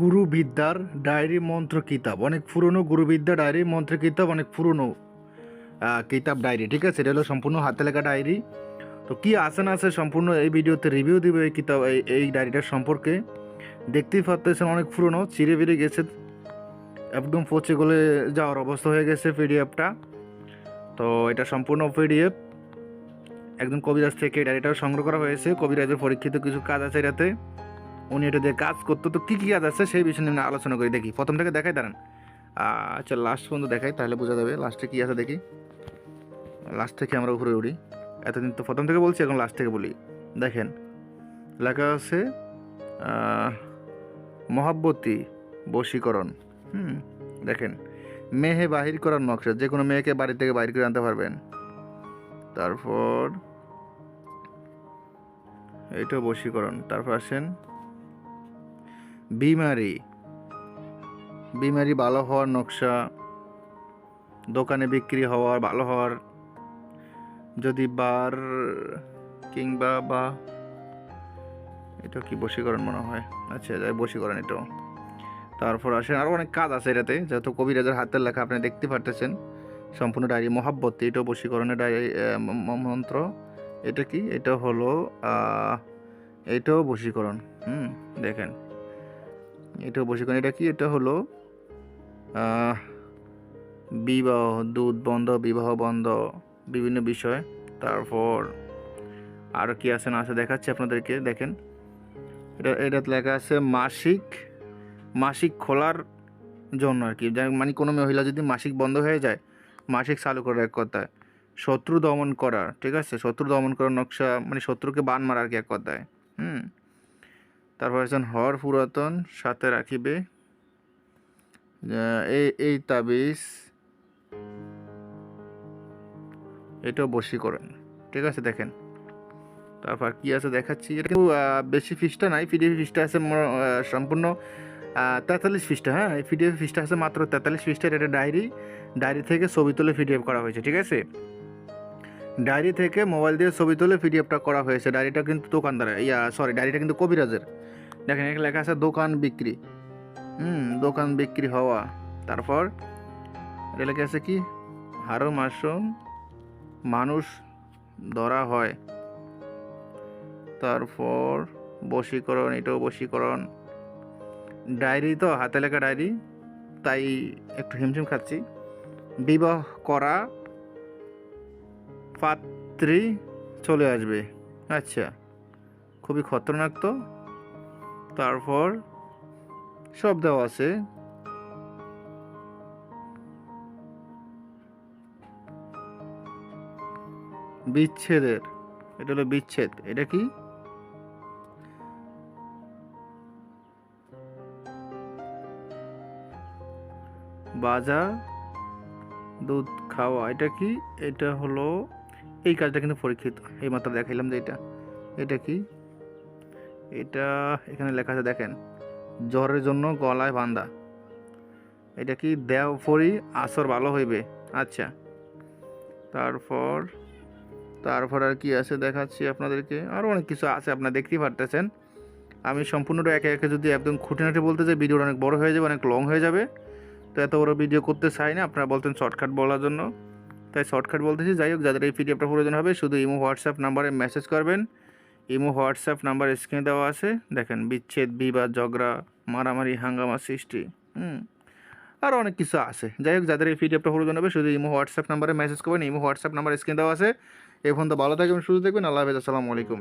গুরুবিদ্যার diary মন্ত্র কিতাব। অনেক পুরনো গুরুবিদ্যা ডায়েরি, মন্ত্র কিতাব, অনেক পুরনো কিতাব ডায়েরি, ঠিক আছে? এটা হলো সম্পূর্ণ হাতে লেখা ডায়েরি। তো কী আছে না আছে সম্পূর্ণ এই ভিডিওতে রিভিউ দিব এই কিতাব, এই ডায়েরিটার সম্পর্কে। দেখতেই পাচ্ছেন অনেক পুরনো চিরে বেরিয়ে গেছে। একদম পচে গলে যাওয়ার অবস্থা হয়ে গেছে পিডিএফটা তো এটা সম্পূর্ণ পিডিএফ একদম কবিরাজ থেকে ডায়েরিটা সংগ্রহ করা হয়েছে। কবিরাজের পরীক্ষিত কিছু কাজ আছে এটাতে। উনি এটা দিয়ে কাজ করতো। তো কী কী কাজ আছে সেই বিষয়ে নিয়ে আলোচনা করি, দেখি। প্রথম থেকে দেখাই, দাঁড়ান। আচ্ছা লাস্ট পর্যন্ত দেখাই, তাহলে বোঝা যাবে লাস্টে কী আছে দেখি। লাস্ট থেকে আমরা উপরে উঠি এতদিন তো প্রথম থেকে বলছি, এখন লাস্ট থেকে বলি। দেখেন, লেখা আছে মহাব্বতী, বশীকরণ। হুম, দেখেন, মেহে বাহির করার নকশা, যে কোনো মেয়েকে বাড়ি থেকে বাইর করে আনতে পারবেন। তারপর এইটাও বশীকরণ। তারপর আসেন বিমারি। বিমারি ভালো হওয়ার নকশা, দোকানে বিক্রি হওয়ার, ভালো হওয়ার, যদি বার কিংবা বা এটা কি বশীকরণ মনে হয়? আচ্ছা যাই বশীকরণ এটাও। তারপর আসেন আরও অনেক কাজ আছে এটাতে, যেহেতু কবিরাজের হাতের লেখা আপনি দেখতে পারতেছেন। সম্পূর্ণ ডায়েরি, মহাব্বতী, এটাও বশীকরণের ডায়েরি মন্ত্র। এটা কি? এটা হলো এটাও বশীকরণ। হুম, দেখেন। এটাও বশীকরণ এটা কি? এটা হলো বিবাহ, দুধ বন্ধ, বিবাহ বন্ধ, বিভিন্ন বিষয়। তারপর আর কি আছে না আছে দেখাচ্ছি আপনাদেরকে, দেখেন। এটা এটাতে লেখা আছে মাসিক মাসিক খোলার জন্য আর কি। মানে কোনো মহিলা যদি মাসিক বন্ধ হয়ে যায়, মাসিক চালু করার এক কথায়। শত্রু দমন করার, ঠিক আছে? শত্রু দমন করার নকশা মানে শত্রুকে বান মারা আর কি এক কথায়। হুম? তারপর আছেন হর পুরাতন সাথে রাখিবে। এই এই তাবিজ এটাও বসি করেন। ঠিক আছে, দেখেন। তারপর কি আছে দেখাচ্ছি? এটা কিন্তু বেশি ফিসটা নাই, পিডিএফ ফিসটা আছে সম্পূর্ণ তেতাল্লিশ ফিসটা হ্যাঁ? এই পিডিএফ ফিসটা আছে মাত্র তেতাল্লিশ ফিসটার এটা ডায়েরি। ডায়েরি থেকে ছবি তুলে পিডিএফ করা হয়েছে, ঠিক আছে? ডায়েরি থেকে মোবাইল দিয়ে ছবি তুলে পিডিএফটা করা হয়েছে। ডায়েরিটা কিন্তু দোকানদার ইয়া, সরি, ডায়েরিটা কিন্তু কবিরাজের। দেখেন, এখানে লেখা আছে দোকান বিক্রি। হুম, দোকান বিক্রি হওয়া। তারপর এটা লেখা আছে কি? হারো মাসুম মানুষ ধরা হয়। তারপর বশীকরণ, এটাও বশীকরণ। ডায়েরি তো, হাতে লেখা ডায়েরি। তাই একটু হিমশিম খাচ্ছি। বিবাহ করা পাত্রী চলে আসবে। আচ্ছা খুবই খতরনাক তো। তারপর সব দেওয়া আছে। বিচ্ছেদের, এটা হলো বিচ্ছেদ, এটা কি? বাজা দুধ খাওয়া, এটা কি? এটা হলো, এই কাজটা কিন্তু পরীক্ষিত, এই মাত্র দেখাইলাম যে এটা এটা কি? এটা এখানে লেখা আছে, দেখেন, জ্বরের জন্য গলায় বান্ধা এটা কি দেও ফরি আসর ভালো হইবে? আচ্ছা। তারপর তারপর আর কি আছে দেখাচ্ছি আপনাদেরকে? আরও অনেক কিছু আছে, আপনারা দেখতেই পারতেছেন। আমি সম্পূর্ণটা একে একে যদি একদম খুঁটিনাটি বলতে চাই, ভিডিওটা অনেক বড় হয়ে যাবে, অনেক লং হয়ে যাবে। তো এত বড় ভিডিও করতে চাই না, আপনারা বলতেন শর্টকাট বলার জন্য। তাই শর্টকাট বলতেছি, যাই হোক, যাদের এই পিডিএফটা প্রয়োজন হবে, শুধু ইমো, হোয়াটসঅ্যাপ নাম্বারে মেসেজ করবেন। ইমো, হোয়াটসঅ্যাপ নাম্বার স্ক্রিনে দেওয়া আছে। দেখেন, বিচ্ছেদ, বিবাদ, ঝগড়া, মারামারি, হাঙ্গামা সৃষ্টি, হুম আরও অনেক কিছু আছে। যাই হোক, যাদের এই পিডিএফটা প্রয়োজন হবে শুধু ইমো, হোয়াটসঅ্যাপ নাম্বারে মেসেজ করবেন, ইমো, হোয়াটসঅ্যাপ নাম্বার স্ক্রিনে দেওয়া আছে। এই ফোন তো ভালো থাকবেন শুধু দেখবেন আল্লাহ হাফেজ, আসসালামু আলাইকুম।